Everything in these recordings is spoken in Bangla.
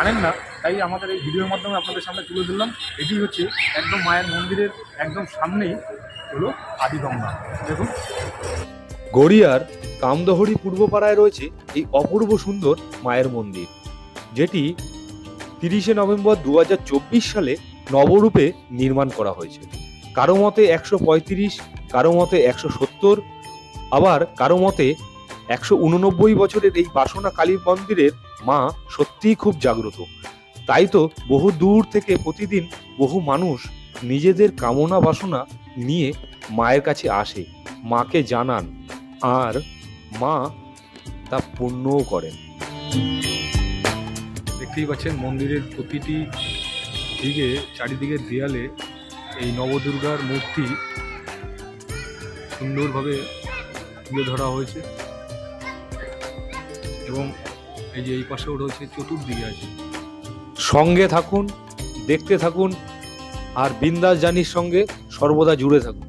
জানেন না, তাই আমাদের এই ভিডিওর মাধ্যমে আপনাদের সামনে তুলে ধরলাম। এটি হচ্ছে একদম মায়ের মন্দিরের একদম সামনেই হলো আদিগঙ্গা দেখুন। গড়িয়ার কামদহরি পূর্বপাড়ায় রয়েছে এই অপূর্ব সুন্দর মায়ের মন্দির, যেটি তিরিশে নভেম্বর দু হাজার চব্বিশ সালে নবরূপে নির্মাণ করা হয়েছে। কারও মতে একশো পঁয়ত্রিশ, কারও মতে একশো সত্তর, আবার কারও মতে একশো উননব্বই বছরের এই বাসনা কালী মন্দিরের মা সত্যিই খুব জাগ্রত। তাই তো বহু দূর থেকে প্রতিদিন বহু মানুষ নিজেদের কামনা বাসনা নিয়ে মায়ের কাছে আসে, মাকে জানান আর মা তা পূর্ণও করেন। দেখতেই পাচ্ছেন মন্দিরের প্রতিটি দিকে চারিদিকের দেয়ালে এই নবদুর্গার মূর্তি সুন্দরভাবে তুলে ধরা হয়েছে। এবং এই যে এই পাশেও রয়েছে চতুর্দিকে আছে। সঙ্গে থাকুন, দেখতে থাকুন, আর বিন্দাস জানির সঙ্গে সর্বদা জুড়ে থাকুন।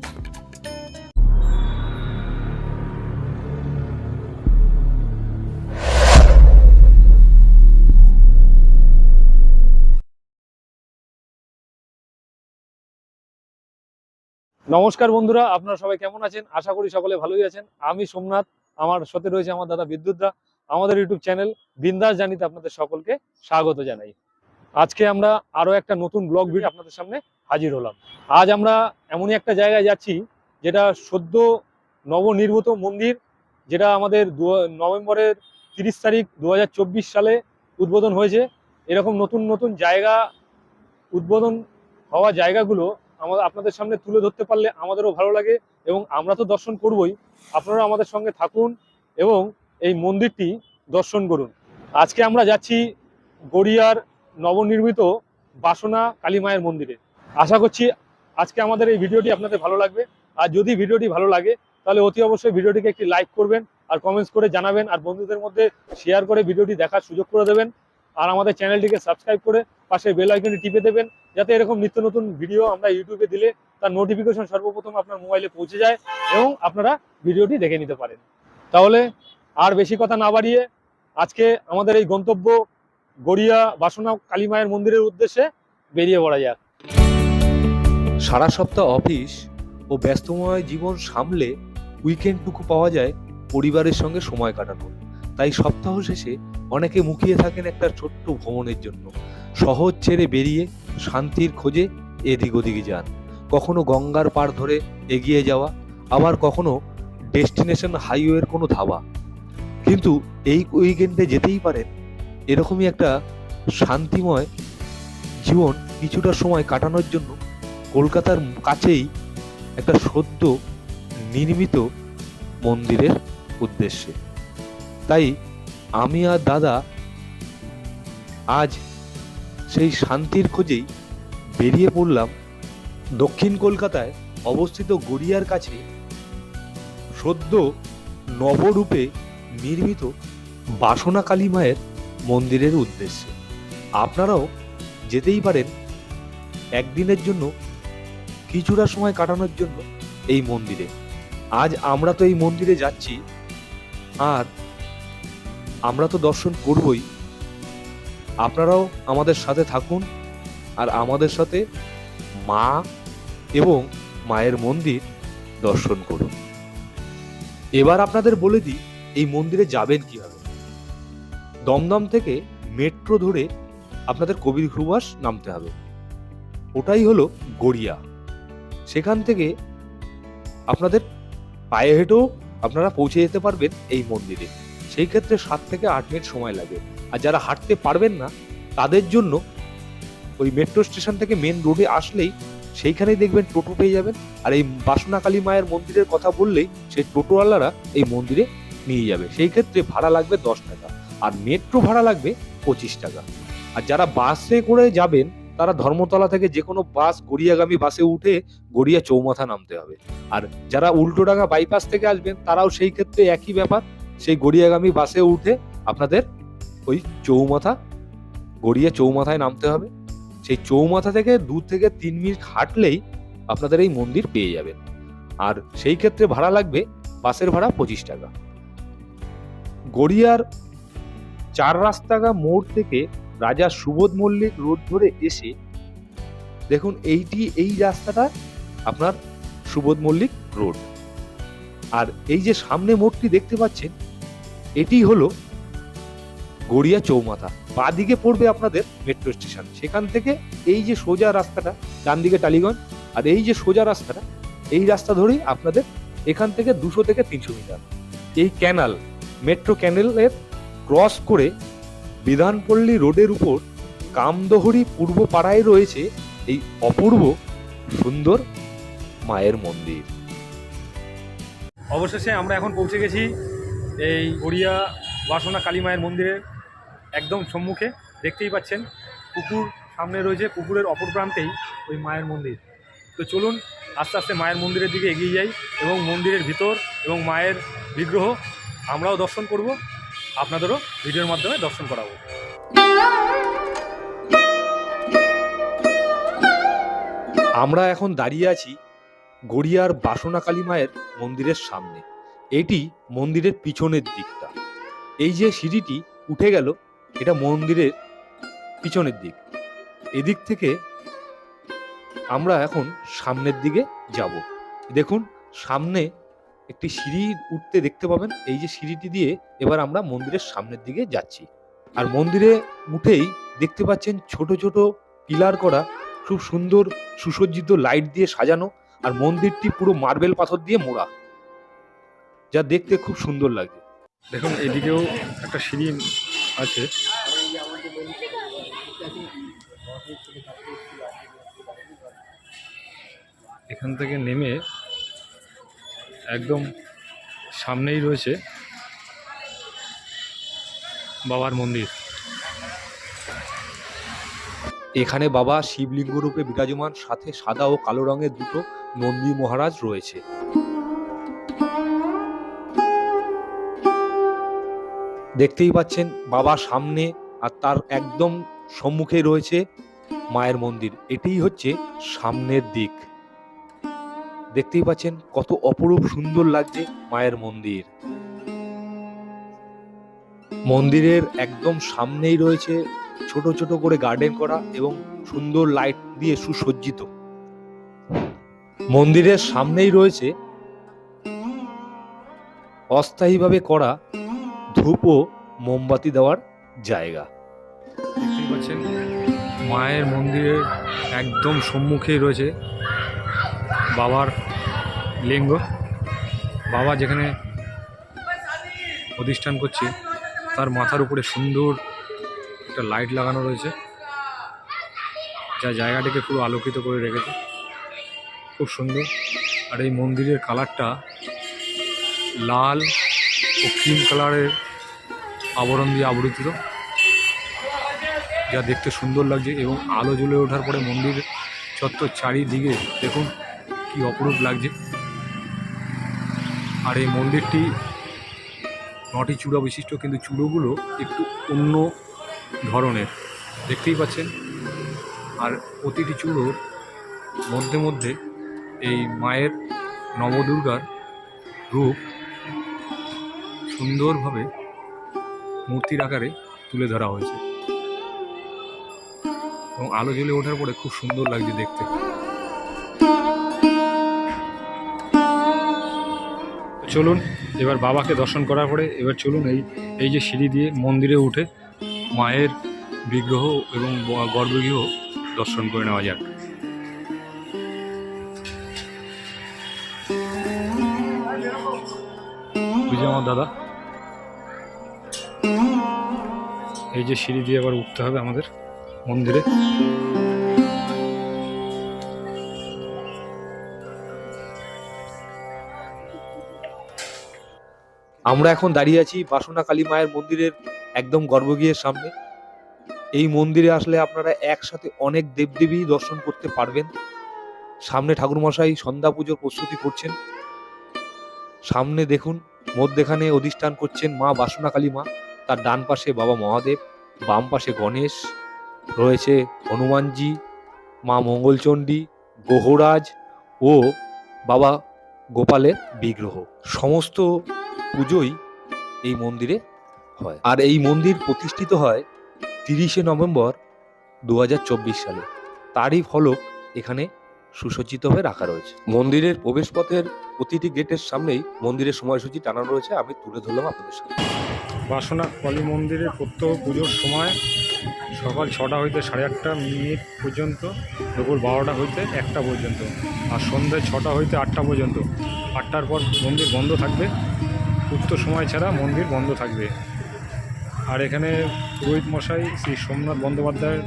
নমস্কার বন্ধুরা, আপনারা সবাই কেমন আছেন? আশা করি সকলে ভালোই আছেন। আমি সোমনাথ, আমার সাথে রয়েছে আমার দাদা বিদ্যুৎদা। আমাদের ইউটিউব চ্যানেল বিন্দাস জানিতে আপনাদের সকলকে স্বাগত জানাই। আজকে আমরা আরও একটা নতুন ব্লগ ভিডিও আপনাদের সামনে হাজির হলাম। আজ আমরা এমনই একটা জায়গায় যাচ্ছি, যেটা সদ্য নবনির্মিত মন্দির, যেটা আমাদের নভেম্বরের তিরিশ তারিখ দু হাজার চব্বিশ সালে উদ্বোধন হয়েছে। এরকম নতুন নতুন জায়গা উদ্বোধন হওয়া জায়গাগুলো আমাদের আপনাদের সামনে তুলে ধরতে পারলে আমাদেরও ভালো লাগে এবং আমরা তো দর্শন করবই। আপনারা আমাদের সঙ্গে থাকুন এবং এই মন্দিরটি দর্শন করুন। আজকে আমরা যাচ্ছি গড়িয়ার নবনির্মিত বাসনা কালী মায়ের মন্দিরে। আশা করছি আজকে আমাদের এই ভিডিওটি আপনাদের ভালো লাগবে। আর যদি ভিডিওটি ভালো লাগে, তাহলে অতি অবশ্যই ভিডিওটিকে একটি লাইক করবেন, আর কমেন্টস করে জানাবেন, আর বন্ধুদের মধ্যে শেয়ার করে ভিডিওটি দেখার সুযোগ করে দেবেন। আর আমাদের চ্যানেলটিকে সাবস্ক্রাইব করে পাশে বেল আইকনটি টিপে দেবেন, যাতে এরকম নিত্য নতুন ভিডিও আমরা ইউটিউবে দিলে তার নোটিফিকেশন সর্বপ্রথম আপনার মোবাইলে পৌঁছে যায় এবং আপনারা ভিডিওটি দেখে নিতে পারেন। তাহলে আর বেশি কথা না বাড়িয়ে আজকে আমাদের এই গন্তব্য গড়িয়া বাসনা কালী মায়ের মন্দিরের উদ্দেশ্যে বেরিয়ে পড়া যাক। সারা সপ্তাহ অফিস ও ব্যস্তময় জীবন সামলে উইকেন্ডটুকু পাওয়া যায় পরিবারের সঙ্গে সময় কাটানো তাই সপ্তাহ শেষে অনেকে মুখিয়ে থাকেন একটা ছোট্ট ভ্রমণের জন্য। শহর ছেড়ে বেরিয়ে শান্তির খোঁজে এদিক ওদিকে যান। কখনো গঙ্গার পাড় ধরে এগিয়ে যাওয়া, আবার কখনো ডেস্টিনেশন হাইওয়ের কোনো ধাবা। কিন্তু এই উইকেন্ডে যেতেই পারেন। এরকমই একটা শান্তিময় জীবন কিছুটা সময় কাটানোর জন্য কলকাতার কাছেই একটা সদ্য নির্মিত মন্দিরের উদ্দেশ্যে। তাই আমি আর দাদা আজ সেই শান্তির খোঁজেই বেরিয়ে পড়লাম দক্ষিণ কলকাতায় অবস্থিত গড়িয়ার কাছে সদ্য নবরূপে নির্মিত বাসনা কালী মায়ের মন্দিরের উদ্দেশ্যে। আপনারাও যেতেই পারেন একদিনের জন্য, কিছুটা সময় কাটানোর জন্য এই মন্দিরে। আজ আমরা তো এই মন্দিরে যাচ্ছি, আর আমরা তো দর্শন করবই। আপনারাও আমাদের সাথে থাকুন, আর আমাদের সাথে মা এবং মায়ের মন্দির দর্শন করুন। এবার আপনাদের বলে দিই এই মন্দিরে যাবেন কীভাবে? দমদম থেকে মেট্রো ধরে আপনাদের কবির সুভাষ নামতে হবে। ওটাই হলো গড়িয়া। সেখান থেকে আপনাদের পায়ে হেঁটেও আপনারা পৌঁছে যেতে পারবেন এই মন্দিরে। সেই ক্ষেত্রে সাত থেকে আট মিনিট সময় লাগে। আর যারা হাঁটতে পারবেন না, তাদের জন্য ওই মেট্রো স্টেশন থেকে মেন রোডে আসলেই সেইখানেই দেখবেন টোটো পেয়ে যাবেন। আর এই বাসনা কালী মায়ের মন্দিরের কথা বললেই সেই টোটোওয়ালারা এই মন্দিরে নিয়ে যাবে। সেই ক্ষেত্রে ভাড়া লাগবে দশ টাকা আর মেট্রো ভাড়া লাগবে পঁচিশ টাকা। আর যারা বাসে করে যাবেন, তারা ধর্মতলা থেকে যে কোনো বাস গড়িয়াগামী বাসে উঠে গড়িয়া চৌমাথা নামতে হবে। আর যারা উল্টোডাঙ্গা বাইপাস থেকে আসবেন, তারাও সেই ক্ষেত্রে একই ব্যাপার। সেই গড়িয়াগামী বাসে উঠে আপনাদের ওই চৌমাথা, গড়িয়া চৌমাথায় নামতে হবে। সেই চৌমাথা থেকে দু থেকে তিন মিনিট হাঁটলেই আপনাদের এই মন্দির পেয়ে যাবেন। আর সেই ক্ষেত্রে ভাড়া লাগবে বাসের ভাড়া পঁচিশ টাকা। গড়িয়ার চার রাস্তাগা মোড় থেকে রাজা সুবোধ মল্লিক রোড ধরে এসে দেখুন এইটি, এই রাস্তাটা আপনার সুবোধ মল্লিক রোড। আর এই যে সামনে মোড়টি দেখতে পাচ্ছেন, এটি হলো গড়িয়া চৌমাথা। বাদিকে পড়বে আপনাদের মেট্রো স্টেশন। সেখান থেকে এই যে সোজা রাস্তাটা ডান দিকে টালিগঞ্জ, আর এই যে সোজা রাস্তাটা, এই রাস্তা ধরেই আপনাদের এখান থেকে দুশো থেকে তিনশো মিটার। এই ক্যানাল মেট্রো ক্যানেলের ক্রস করে বিধানপল্লী রোডের উপর কামদহরি পূর্ব পাড়ায় রয়েছে এই অপূর্ব সুন্দর মায়ের মন্দির। অবশেষে আমরা এখন পৌঁছে গেছি এই গড়িয়া বাসনা কালী মায়ের মন্দিরের একদম সম্মুখে। দেখতেই পাচ্ছেন, পুকুর সামনে রয়েছে, পুকুরের অপর প্রান্তেই ওই মায়ের মন্দির। তো চলুন, আস্তে আস্তে মায়ের মন্দিরের দিকে এগিয়ে যাই এবং মন্দিরের ভিতর এবং মায়ের বিগ্রহ আমরাও দর্শন করব, আপনাদেরও ভিডিওর মাধ্যমে দর্শন করাবো। আমরা এখন দাঁড়িয়ে আছি গড়িয়ার বাসনা কালী মায়ের মন্দিরের সামনে। এটি মন্দিরের পিছনের দিকটা। এই যে সিঁড়িটি উঠে গেল, এটা মন্দিরের পিছনের দিক। এদিক থেকে আমরা এখন সামনের দিকে যাব। দেখুন, সামনে একটি সিঁড়ি উঠতে দেখতে পাবেন। এই যে সিঁড়িটি দিয়ে এবার আমরা মন্দিরের সামনের দিকে যাচ্ছি। আর মন্দিরে উঠেই দেখতে পাচ্ছেন ছোট ছোট পিলার করা, খুব সুন্দর সুসজ্জিত লাইট দিয়ে সাজানো আর মন্দিরটি পুরো মার্বেল পাথর দিয়ে মোড়া। যা দেখতে খুব সুন্দর লাগে। দেখুন, এদিকেও একটা সিঁড়ি আছে। এখান থেকে নেমে একদম সামনেই রয়েছে বাবার মন্দির। এখানে বাবা শিবলিঙ্গ রূপে বিরাজমান, সাথে সাদা ও কালো রঙের দুটো নন্দী মহারাজ রয়েছে। দেখতেই পাচ্ছেন বাবা সামনে আর তার একদম সম্মুখে রয়েছে মায়ের মন্দির। এটিই হচ্ছে সামনের দিক। দেখতেই পাচ্ছেন কত অপরূপ সুন্দর লাগছে মায়ের মন্দির। মন্দিরের একদম সামনেই রয়েছে ছোট ছোট করে গার্ডেন করা এবং সুন্দর লাইট দিয়ে সুসজ্জিত। মন্দিরের সামনেই রয়েছে অস্থায়ীভাবে করা ধূপ ও মোমবাতি দেওয়ার জায়গা। মায়ের মন্দিরের একদম সম্মুখেই রয়েছে বাবার লিঙ্গ। বাবা যেখানে অধিষ্ঠান করছে, তার মাথার উপরে সুন্দর একটা লাইট লাগানো রয়েছে, যা জায়গাটিকে পুরো আলোকিত করে রেখেছে। খুব সুন্দর। আর এই মন্দিরের কালারটা লাল ও ক্রিম কালারের আবরণ দিয়ে আবৃত যা দেখতে সুন্দর লাগছে এবং আলো জ্বলে ওঠার পরে মন্দির চত্বর চারিদিকে দেখুন কি অপরূপ লাগছে। আর এই মন্দিরটি নটি চূড়া বিশিষ্ট, কিন্তু চূড়োগুলো একটু অন্য ধরনের। দেখতেই পাচ্ছেন? আর প্রতিটি চূড়োর মধ্যে মধ্যে এই মায়ের নবদুর্গার রূপ সুন্দরভাবে মূর্তির আকারে তুলে ধরা হয়েছে। এবং আলো জ্বলে ওঠার পরে খুব সুন্দর লাগছে দেখতে। চলুন, এবার বাবাকে দর্শন করার পরে এবার চলুন এই এই যে সিঁড়ি দিয়ে মন্দিরে উঠে মায়ের বিগ্রহ এবং গর্ভগৃহ দর্শন করে নেওয়া যাক। বুঝে আমার দাদা। এই যে সিঁড়ি দিয়ে আবার উঠতে হবে আমাদের মন্দিরে। আমরা এখন দাঁড়িয়ে আছি বাসনা কালী মায়ের মন্দিরের একদম গর্ভগৃহের সামনে। এই মন্দিরে আসলে আপনারা একসাথে অনেক দেবদেবী দর্শন করতে পারবেন। সামনে ঠাকুরমশাই সন্ধ্যা পুজোর প্রস্তুতি করছেন। সামনে দেখুন, মধ্যেখানে অধিষ্ঠান করছেন মা বাসনা কালী মা, তার ডান পাশে বাবা মহাদেব, বাম পাশে গণেশ, রয়েছে হনুমানজি, মা মঙ্গলচণ্ডী গোহরাজ ও বাবা গোপালের বিগ্রহ। সমস্ত পুজোই এই মন্দিরে হয়। আর এই মন্দির প্রতিষ্ঠিত হয় তিরিশে নভেম্বর দু হাজার চব্বিশ সালে। তারই ফলক এখানে সুসজ্জিত হয়ে রাখা রয়েছে। মন্দিরের প্রবেশপথের প্রতিটি গেটের সামনেই মন্দিরের সময়সূচি টানানো রয়েছে। আমি তুলে ধরলাম আপনাদের সামনে। বাসনা কালী মন্দিরে প্রত্যহ পুজোর সময় সকাল ছটা হইতে সাড়ে আটটা মিনিট পর্যন্ত দুপুর বারোটা হইতে একটা পর্যন্ত আর সন্ধ্যে ছটা হইতে আটটা পর্যন্ত। আটটার পর মন্দির বন্ধ থাকবে। উত্তর সময় ছাড়া মন্দির বন্ধ থাকবে। আর এখানে পুরোহিত মশাই শ্রী সোমনাথ বন্দ্যোপাধ্যায়ের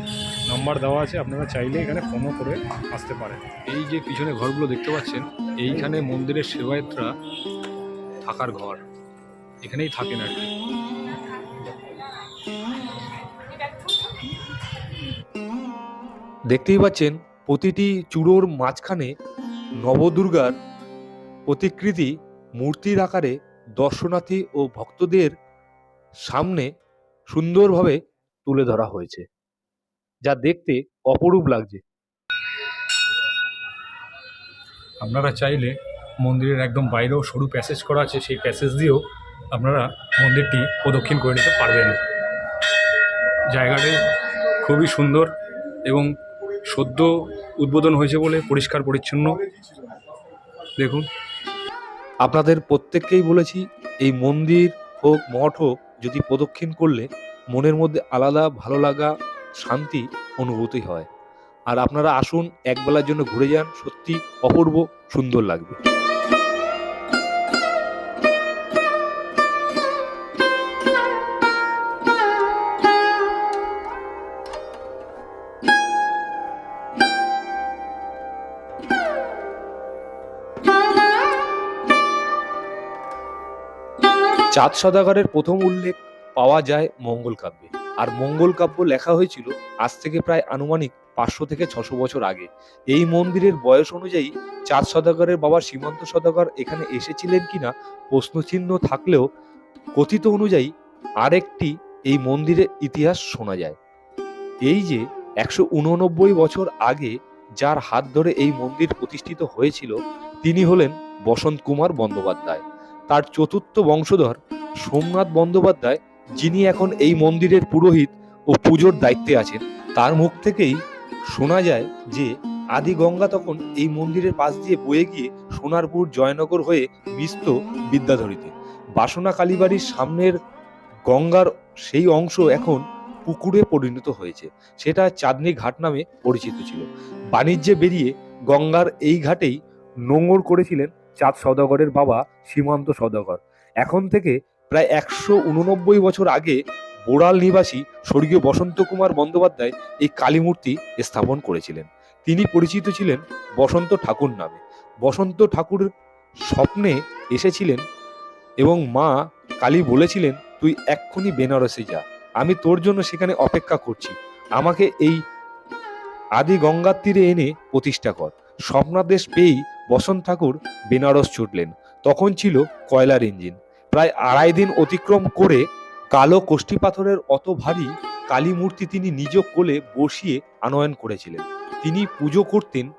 নাম্বার দেওয়া আছে, আপনারা চাইলে এখানে ফোনও করে আসতে পারেন। এই যে পিছনে ঘরগুলো দেখতে পাচ্ছেন, এইখানে মন্দিরের সেবায়তরা থাকার ঘর। এখানেই থাকেন আর কি। দেখতেই পাচ্ছেন, প্রতিটি চূড়োর মাঝখানে নবদুর্গার প্রতিকৃতি মূর্তির আকারে দর্শনার্থী ও ভক্তদের সামনে সুন্দরভাবে তুলে ধরা হয়েছে, যা দেখতে অপরূপ লাগছে। আপনারা চাইলে মন্দিরের একদম বাইরেও সরু প্যাসেজ করা আছে, সেই প্যাসেজ দিয়েও আপনারা মন্দিরটি প্রদক্ষিণ করে নিতে পারবেন। জায়গাটি খুবই সুন্দর এবং সদ্য উদ্বোধন হয়েছে বলে পরিষ্কার পরিচ্ছন্ন। দেখুন। আপনাদের প্রত্যেককেই বলেছি, এই মন্দির হোক, মঠ হোক, যদি প্রদক্ষিণ করলে মনের মধ্যে আলাদা ভালো লাগা, শান্তি অনুভূতি হয়। আর আপনারা আসুন, একবেলার জন্য ঘুরে যান, সত্যি অপূর্ব সুন্দর লাগবে। চাঁদ সদাগরের প্রথম উল্লেখ পাওয়া যায় মঙ্গল কাব্যে। আর মঙ্গল কাব্য লেখা হয়েছিল আজ থেকে প্রায় আনুমানিক পাঁচশো থেকে ছশো বছর আগে। এই মন্দিরের বয়স অনুযায়ী চাঁদ সদাগরের বাবা সীমান্ত সদাগর এখানে এসেছিলেন কিনা প্রশ্নচিহ্ন থাকলেও কথিত অনুযায়ী আরেকটি এই মন্দিরের ইতিহাস শোনা যায়। এই যে একশো উননব্বই বছর আগে যার হাত ধরে এই মন্দির প্রতিষ্ঠিত হয়েছিল, তিনি হলেন বসন্ত কুমার বন্দ্যোপাধ্যায়। তার চতুর্থ বংশধর সোমনাথ বন্দ্যোপাধ্যায়, যিনি এখন এই মন্দিরের পুরোহিত ও পুজোর দায়িত্বে আছেন, তার মুখ থেকেই শোনা যায় যে আদি গঙ্গা তখন এই মন্দিরের পাশ দিয়ে বয়ে গিয়ে সোনারপুর জয়নগর হয়ে মিশত বিদ্যাধরীতে। বাসনা কালীবাড়ির সামনের গঙ্গার সেই অংশ এখন পুকুরে পরিণত হয়েছে। সেটা চাঁদনি ঘাট নামে পরিচিত ছিল। বাণিজ্যে বেরিয়ে গঙ্গার এই ঘাটেই নোঙর করেছিলেন চাঁদ সদাগরের বাবা সীমান্ত সদাগর এখন থেকে প্রায় একশো উননব্বই বছর আগে বোড়াল নিবাসী স্বর্গীয় বসন্ত কুমার বন্দ্যোপাধ্যায় এই কালীমূর্তি স্থাপন করেছিলেন। তিনি পরিচিত ছিলেন বসন্ত ঠাকুর নামে। বসন্ত ঠাকুর স্বপ্নে এসেছিলেন এবং মা কালী বলেছিলেন, তুই এক্ষুনি বেনারসে যা। আমি তোর জন্য সেখানে অপেক্ষা করছি। আমাকে এই আদি গঙ্গার তীরে এনে প্রতিষ্ঠা কর। স্বপ্নাদেশ পেয়েই বসন্ত ঠাকুর বেনারস ছুটলেন। তখন ছিল কয়লার ইঞ্জিন। প্রায় আড়াই দিন অতিক্রম করে কালো কোষ্ঠী পাথরের অত ভারী কালী মূর্তি তিনি নিজ কোলে বসিয়ে আনয়ন করেছিলেন। তিনি পুজো করতেন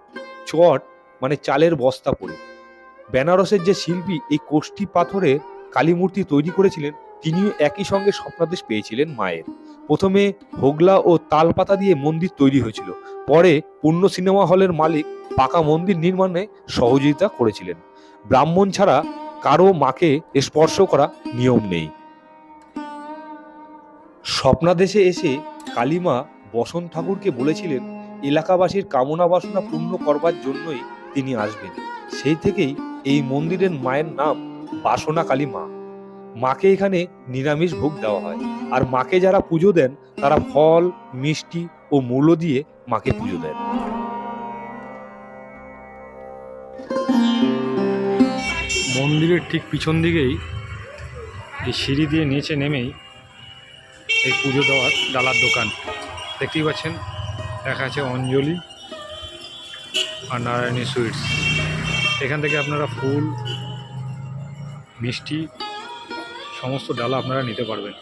চট মানে চালের বস্তা পরে। বেনারসের যে শিল্পী এই কোষ্ঠী পাথরের কালী মূর্তি তৈরি করেছিলেন, তিনিও একই সঙ্গে স্বপ্নাদেশ পেয়েছিলেন মায়ের। প্রথমে হোগলা ও তালপাতা দিয়ে মন্দির তৈরি হয়েছিল। পরে পূর্ণ সিনেমা হলের মালিক পাকা মন্দির নির্মাণে সহযোগিতা করেছিলেন। ব্রাহ্মণ ছাড়া কারও মাকে স্পর্শ করা নিয়ম নেই। স্বপ্নাদেশে এসে কালীমা বসন্ত ঠাকুরকে বলেছিলেন, এলাকাবাসীর কামনা বাসনা পূর্ণ করবার জন্যই তিনি আসবেন। সেই থেকেই এই মন্দিরের মায়ের নাম বাসনা কালী মা মাকে এখানে নিরামিষ ভোগ দেওয়া হয়। আর মাকে যারা পুজো দেন, তারা ফল, মিষ্টি ও মূল্য দিয়ে মাকে পুজো দেন। মন্দিরের ঠিক পিছন দিকেই এই সিঁড়ি দিয়ে নিচে নেমেই এই পুজো দেওয়ার ডালার দোকান। দেখতেই পাচ্ছেন দেখা আছে অঞ্জলি আর নারায়ণী সুইটস। এখান থেকে আপনারা ফুল মিষ্টি সমস্ত ডালা আপনারা নিতে পারবেন।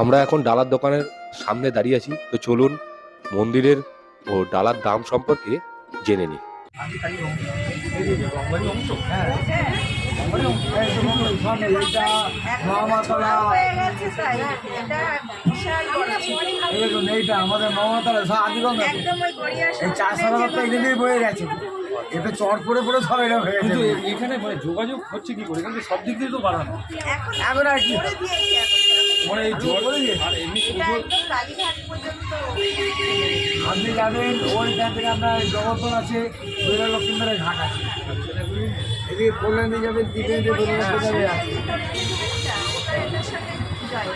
আমরা এখন ডালার দোকানের সামনে দাঁড়িয়ে আছি তো চলুন মন্দিরের ও ডালার দাম সম্পর্কে জেনে নিই। দেখুন এইটা আমাদের মমতারা সব আদিগঙ্গা। এই তো বয়ে গেছে। এতে চট পড়ে পড়ে সব এটা হয়ে কিন্তু গেছে। এখানে মানে যোগাযোগ হচ্ছে কি করে? এখানে তো সব দিক দিয়ে তো বাড়ানো। এখন এখন আর কি? মানে এই জল আর এমনি আপনি যাবেন ওইখান থেকে আপনার জগতন আছে দৈরা লক্ষ্মীন্দরের ঘাট আছে। এদিকে কল্যাণী সাথে জয়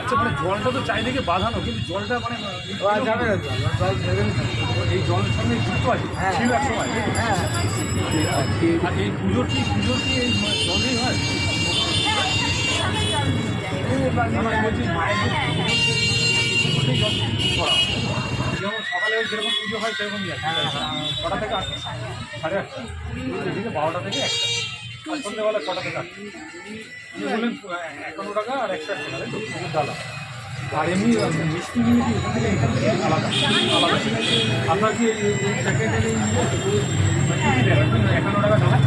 আচ্ছা মানে জলটা তো চারিদিকে বাঁধানো কিন্তু জলটা মানে যাবে না জল, এই জলের সঙ্গে যুক্ত আছে? হ্যাঁ। ছিল এক সময়। হ্যাঁ। আর এই পুজোর কি পুজোর কি এই মানে জলেই হয়? না, আমি বলছি মায়ের জল? করা হয়। যেরকম পুজো হয় সেরকমই আছে ছটা থেকে আটটা সাড়ে আটটা। এদিকে বারোটা থেকে একটা। আর সন্ধ্যেবেলা ছটা থেকে আটটা বললেন একান্ন টাকা আর একশো এক টাকা পুজোর ডালা আর এমনি মিষ্টি থেকে এখান থেকে আলাদা। আলাদা। আপনার কি ইয়ে, মানে? আপনি একান্ন টাকা ডালা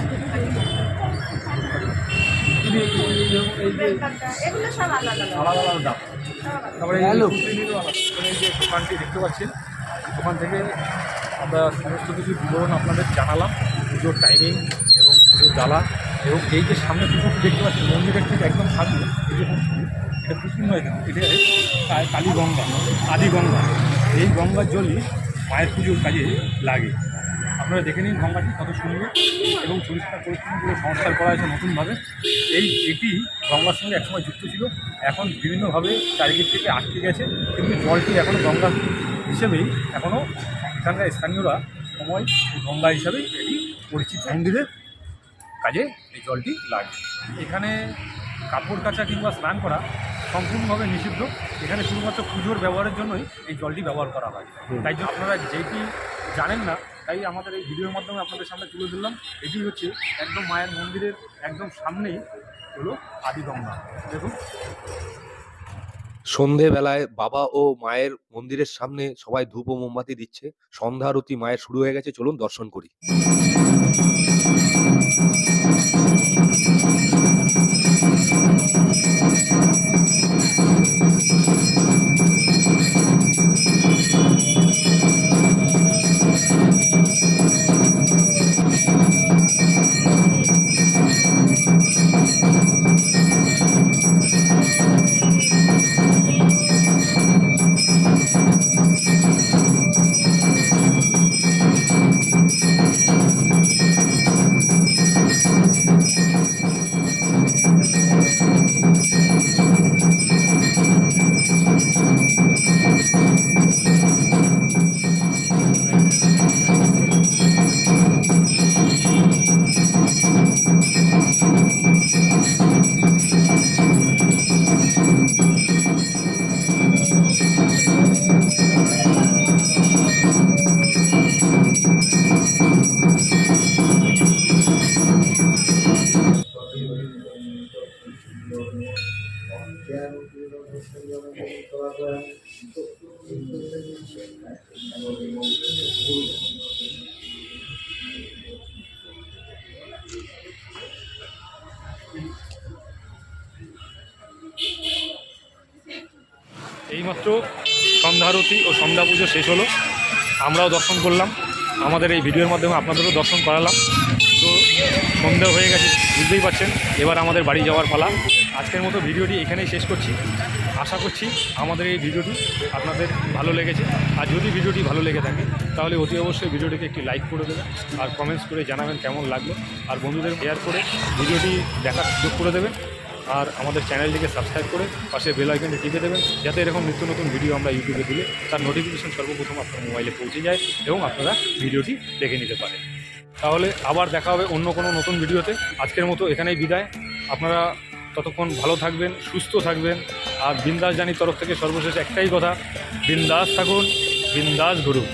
কিন্তু এগুলো সব আলাদা আলাদা। আলাদা আলাদা। দাম তারপরে এই যে দোকানটি দেখতে পাচ্ছেন দোকান থেকে আমরা সমস্ত কিছু বিবরণ আপনাদের জানালাম পুজোর টাইমিং এবং পুজোর জ্বালা এবং এই যে সামনে পুকুরটি দেখতে পাচ্ছেন মন্দিরের ঠিক একদম সামনে এই যে পুকুর, এটা পুকুর নয় কিন্তু এটা কা- কালী গঙ্গা আদি গঙ্গা। এই গঙ্গার জলই মায়ের পুজোর কাজে লাগে। আপনারা দেখে নিন গঙ্গাটি কত সুন্দর এবং পরিষ্কার পরিচ্ছন্ন করে সংস্কার করা হয়েছে নতুনভাবে। এই এটি গঙ্গার সঙ্গে একসময় যুক্ত ছিল এখন বিভিন্নভাবে চারিদিক থেকে আটকে গেছে কিন্তু জলটি এখনও গঙ্গা হিসেবেই এখনও এখানকার স্থানীয়রা সময় এই গঙ্গা হিসাবেই এটি পরিচিত। মন্দিরের কাজে এই জলটি লাগে। এখানে কাপড় কাচা কিংবা স্নান করা সম্পূর্ণভাবে নিষিদ্ধ। এখানে শুধুমাত্র পুজোর ব্যবহারের জন্যই এই জলটি ব্যবহার করা হয়। তাই জন্য আপনারা যেটি জানেন না তাই আমাদের এই ভিডিওর মাধ্যমে আপনাদের সামনে তুলে ধরলাম। এটি হচ্ছে একদম মায়ের মন্দিরের একদম সামনেই হলো আদিগঙ্গা দেখুন। সন্ধেবেলায় বাবা ও মায়ের মন্দিরের সামনে সবাই ধূপ ও মোমবাতি দিচ্ছে। সন্ধ্যা আরতি মায়ের শুরু হয়ে গেছে। চলুন দর্শন করি। সন্ধ্যা পুজো শেষ হলো। আমরাও দর্শন করলাম। আমাদের এই ভিডিওর মাধ্যমে আপনাদেরও দর্শন করালাম। তো সন্ধ্যা হয়ে গেছে, বুঝতেই পারছেন। এবার আমাদের বাড়ি যাওয়ার পালা। আজকের মতো ভিডিওটি এখানেই শেষ করছি। আশা করছি আমাদের এই ভিডিওটি আপনাদের ভালো লেগেছে। আর যদি ভিডিওটি ভালো লেগে থাকে, তাহলে অতি অবশ্যই ভিডিওটিকে একটি লাইক করে দেবেন আর কমেন্টস করে জানাবেন কেমন লাগল। আর বন্ধুদের শেয়ার করে ভিডিওটি দেখার সুযোগ করে দেবেন। আর আমাদের চ্যানেলটিকে সাবস্ক্রাইব করে পাশে বেল আইকনটি টিপে দেবেন, যাতে এরকম নিত্য নতুন ভিডিও আমরা ইউটিউবে দিলে তার নোটিফিকেশন সর্বপ্রথম আপনার মোবাইলে পৌঁছে যায় এবং আপনারা ভিডিওটি দেখে নিতে পারেন। তাহলে আবার দেখা হবে অন্য কোনো নতুন ভিডিওতে আজকের মতো এখানেই বিদায়। আপনারা ততক্ষণ ভালো থাকবেন, সুস্থ থাকবেন। আর বিন্দাস জানির তরফ থেকে সর্বশেষ একটাই কথা, বিন্দাস থাকুন, বিন্দাস ঘুরুন।